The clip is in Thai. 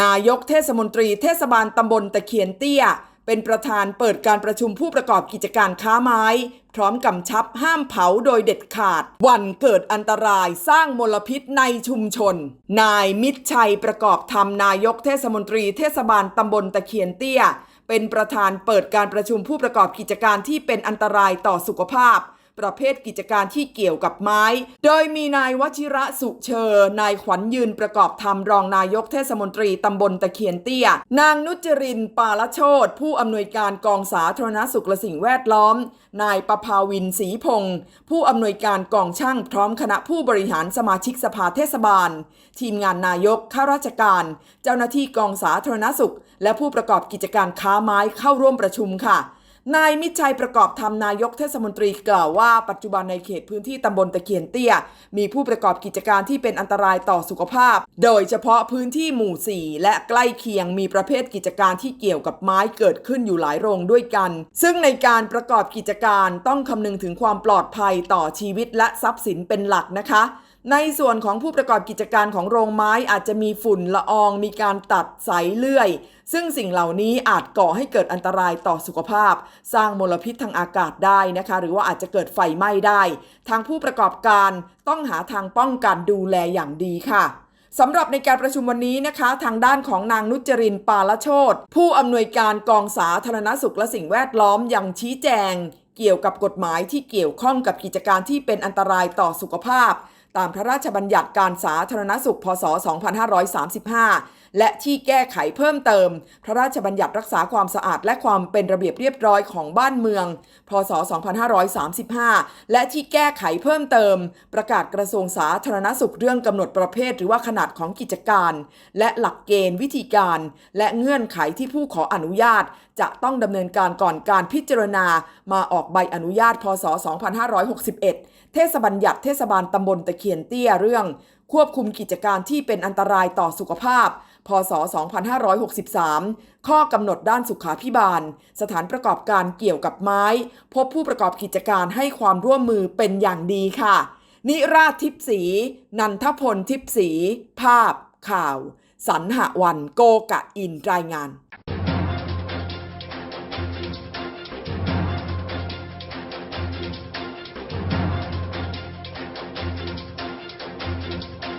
นายกเทศมนตรีเทศบาลตำบลตะเคียนเตี้ย เป็นประธานเปิดการประชุมผู้ประกอบกิจการค้าไม้ พร้อมกำชับห้ามเผาโดยเด็ดขาด วันเกิดอันตรายสร้างมลพิษในชุมชน นายมิตรชัยประกอบธรรมนายกเทศมนตรีเทศบาลตำบลตะเคียนเตี้ย เป็นประธานเปิดการประชุมผู้ประกอบกิจการที่เป็นอันตรายต่อสุขภาพ ประเภทกิจการที่เกี่ยวกับไม้ โดยมีนายวชิระสุเชอร์นายขวัญยืนประกอบธรรมรองนายกเทศมนตรีตำบลตะเคียนเตี้ย นางนุจรินปาลโชตผู้อำนวยการกองสาธารณสุขและสิ่งแวดล้อม นายประภาวินศรีพงศ์ผู้อำนวยการกองช่างพร้อมคณะผู้บริหารสมาชิกสภาเทศบาล ทีมงานนายกข้าราชการ เจ้าหน้าที่กองสาธารณสุข และผู้ประกอบกิจการค้าไม้เข้าร่วมประชุมค่ะ นายมิชัยประกอบธรรมนายกเทศมนตรีกล่าวว่าปัจจุบันในเขตพื้นที่ตำบลตะเคียนเตี้ย มีผู้ประกอบกิจการที่เป็นอันตรายต่อสุขภาพ โดยเฉพาะพื้นที่หมู่ 4 และใกล้เคียงมีประเภทกิจการที่เกี่ยวกับไม้เกิดขึ้นอยู่หลายโรงด้วยกัน ซึ่งในการประกอบกิจการต้องคำนึงถึงความปลอดภัยต่อชีวิตและทรัพย์สินเป็นหลักนะคะ ในส่วนของผู้ประกอบกิจการของโรงไม้อาจจะมีฝุ่นละออง มีการตัดสายเลื่อย ซึ่งสิ่งเหล่านี้อาจก่อให้เกิดอันตรายต่อสุขภาพ สร้างมลพิษทางอากาศได้นะคะ หรือว่าอาจจะเกิดไฟไหม้ได้ ทางผู้ประกอบการต้องหาทางป้องกันดูแลอย่างดีค่ะสำหรับในการประชุมวันนี้นะคะ ทางด้านของนางนุจรินปาละโชตผู้อำนวยการกองสาธารณสุขและสิ่งแวดล้อมยังชี้แจง เกี่ยวกับกฎหมายที่เกี่ยวข้องกับกิจการที่เป็นอันตรายต่อสุขภาพ ตามพระราชบัญญัติการสาธารณสุข พศ 2535 และที่แก้ไขเพิ่มเติม พระราชบัญญัติรักษาความสะอาดและความเป็นระเบียบเรียบร้อยของบ้านเมือง พศ 2535 และที่แก้ไขเพิ่มเติม ประกาศกระทรวงสาธารณสุขเรื่องกำหนดประเภทหรือว่าขนาดของกิจการ และหลักเกณฑ์วิธีการ และเงื่อนไขที่ผู้ขออนุญาต จะต้องดำเนินการก่อนการพิจารณา มาออกใบอนุญาต พศ 2561 เทศบัญญัติเทศบาลตำบลตะเคียนเตี้ยเรื่อง ควบคุมกิจการที่เป็นอันตรายต่อสุขภาพ พศ 2563 ข้อกำหนดด้านสุขาพิบาล สถานประกอบการเกี่ยวกับไม้ พบผู้ประกอบกิจการให้ความร่วมมือเป็นอย่างดีค่ะ นิราชทิพย์ศรีนันทพลทิพย์ศรีภาพ ข่าว สันหวันโกกะอินรายงาน